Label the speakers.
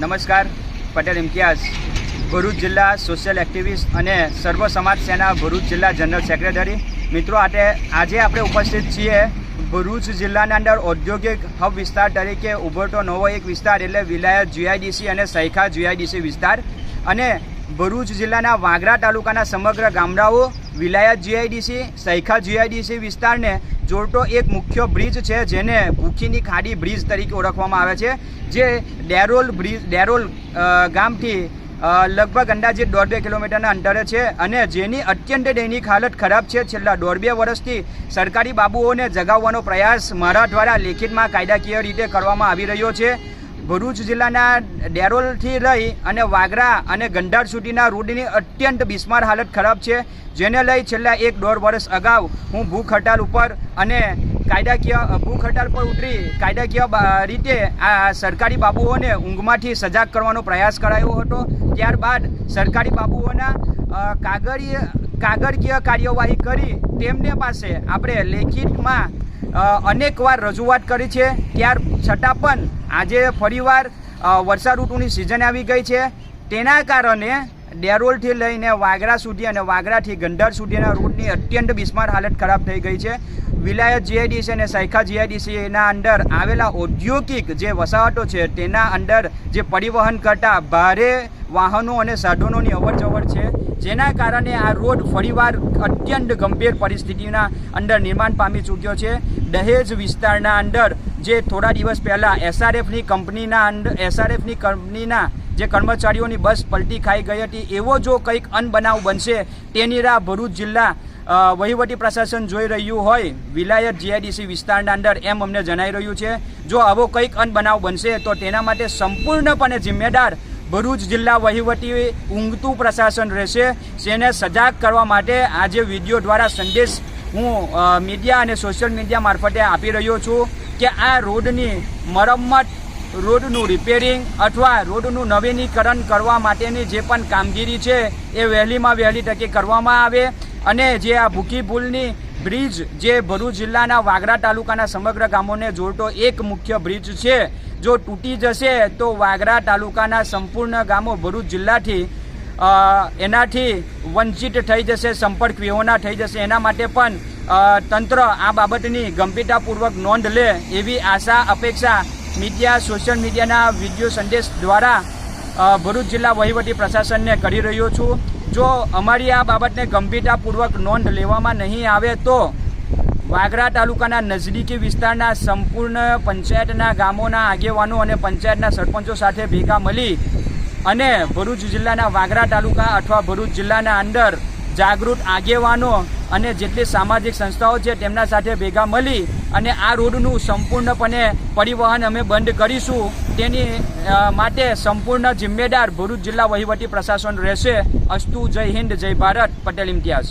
Speaker 1: નમસ્કાર. પટેલ ઇમ્તિયાઝ, ભરૂચ જિલ્લા social activist અને સર્વ સમાજ સેના ભરૂચ જિલ્લા જનરલ સેક્રેટરી મિત્રો આજે આજે આપણે ઉપસ્થિત છીએ ભરૂચ જિલ્લાના અંદર ઔદ્યોગિક હબ વિસ્તાર તરીકે ઉભરતો નવો એક વિસ્તાર એટલે વિલાયત જીઆઈડીસી અને સૈખા જીઆઈડીસી વિસ્તાર. અને ભરૂચ જિલ્લાના વાગરા તાલુકાના સમગ્ર ગામડાઓ વિલાયત જીઆઈડીસી સૈખા જીઆઈડીસી વિસ્તારને જોડતો એક મુખ્ય બ્રિજ છે જેને ભૂખીની ખાડી બ્રિજ તરીકે ઓળખવામાં આવે છે, જે ડેરોલ બ્રિજ ડેરોલ ગામથી લગભગ અંદાજે દોઢ બે કિલોમીટરના અંતરે છે અને જેની અત્યંત દૈનિક હાલત ખરાબ છે. છેલ્લા દોઢ બે વર્ષથી સરકારી બાબુઓને જગાવવાનો પ્રયાસ મારા દ્વારા લેખિતમાં કાયદાકીય રીતે કરવામાં આવી રહ્યો છે. ભરૂચ જિલ્લાના ડેરોલથી લઈ અને વાગરા અને ગંડાર સુધીના રોડની અત્યંત બિસ્માર હાલત ખરાબ છે, જેને લઈ છેલ્લા એક દોઢ વર્ષ અગાઉ હું ભૂખ હડતાલ ઉપર અને કાયદાકીય ભૂખ હડતાલ પર ઉતરી કાયદાકીય રીતે આ સરકારી બાબુઓને ઊંઘમાંથી સજાગ કરવાનો પ્રયાસ કરાયો હતો. ત્યારબાદ સરકારી બાબુઓના કાગળીય, કાગળકીય કાર્યવાહી કરી તેમને પાસે આપણે લેખિતમાં અનેકવાર રજૂઆત કરી છે. ત્યાર છતાં પણ આજે ફરીવાર વર્ષા ઋતુની સિઝન આવી ગઈ છે. તેના કારણે ડેરોલથી લઈને વાગરા સુધી અને વાગરાથી ગંડર સુધીના રોડની અત્યંત બિસ્માર હાલત ખરાબ થઈ ગઈ છે. વિલાયત જીઆઈડીસી અને સૈખા જીઆઈડીસીના અંદર આવેલા ઔદ્યોગિક જે વસાહતો છે, તેના અંદર જે પરિવહન કરતા ભારે વાહનો અને સાધનોની અવર જવર છે, જેના કારણે આ રોડ ફરીવાર અત્યંત ગંભીર પરિસ્થિતિના અંદર નિર્માણ પામી ચૂક્યો છે. દહેજ વિસ્તારના અંદર જે થોડા દિવસ પહેલાં એસઆરએફની કંપનીના અંદર એસઆરએફની કંપનીના જે કર્મચારીઓની બસ પલટી ખાઈ ગઈ હતી, એવો જો કંઈક અનબનાવ બનશે, તેની રાહ ભરૂચ જિલ્લા વહીવટી પ્રશાસન જોઈ રહ્યું હોય. વિલાયત જીઆઈડીસી વિસ્તારના અંદર એમ અમને જણાઈ રહ્યું છે, જો આવો કંઈક અનબનાવ બનશે, તો તેના માટે સંપૂર્ણપણે જિમ્મેદાર ભરૂચ જિલ્લા વહીવટી ઊંઘતું પ્રશાસન રહેશે. જેને સજાગ કરવા માટે આજે વીડિયો દ્વારા સંદેશ હું મીડિયા અને સોશિયલ મીડિયા મારફતે આપી રહ્યો છું. કે આ રોડની મરમ્મત, રોડનું રિપેરિંગ અથવા રોડનું નવીનીકરણ કરવા માટેની જે પણ કામગીરી છે, એ વહેલીમાં વહેલી તકે કરવામાં આવે અને જે આ ભૂખી પુલની બ્રિજ જે ભરૂચ જિલ્લાના વાગરા તાલુકાના સમગ્ર ગામોને જોડતો એક મુખ્ય બ્રિજ છે, જો તૂટી જશે તો વાગરા તાલુકાના સંપૂર્ણ ગામો ભરૂચ જિલ્લાથી એનાથી વંચિત થઈ જશે સંપર્ક વિહોણા થઈ જશે. એના માટે પણ તંત્ર આ બાબતની ગંભીરતાપૂર્વક નોંધ લે એવી આશા, અપેક્ષા મીડિયા, સોશિયલ મીડિયાના વીડિયો સંદેશ દ્વારા ભરૂચ જિલ્લા વહીવટી પ્રશાસનને કરી રહ્યો છું. જો અમારી આ બાબતને ગંભીરતાપૂર્વક નોંધ લેવામાં નહીં આવે તો વાગરા તાલુકાના નજદીકી વિસ્તારના સંપૂર્ણ પંચાયતના ગામોના આગેવાનો અને પંચાયતના સરપંચો સાથે ભેગા મળી અને ભરૂચ જિલ્લાના વાગરા તાલુકા અથવા ભરૂચ જિલ્લાના અંદર જાગૃત આગેવાનો અને જેટલી સામાજિક સંસ્થાઓ છે તેમના સાથે ભેગા મળી અને આ રોડનું સંપૂર્ણપણે પરિવહન અમે બંધ કરીશું. તેની માટે સંપૂર્ણ જિમ્મેદાર ભરૂચ જિલ્લા વહીવટી પ્રશાસન રહેશે. અસ્તુ જય હિન્દ, જય ભારત, પટેલ ઇમ્તિયાઝ.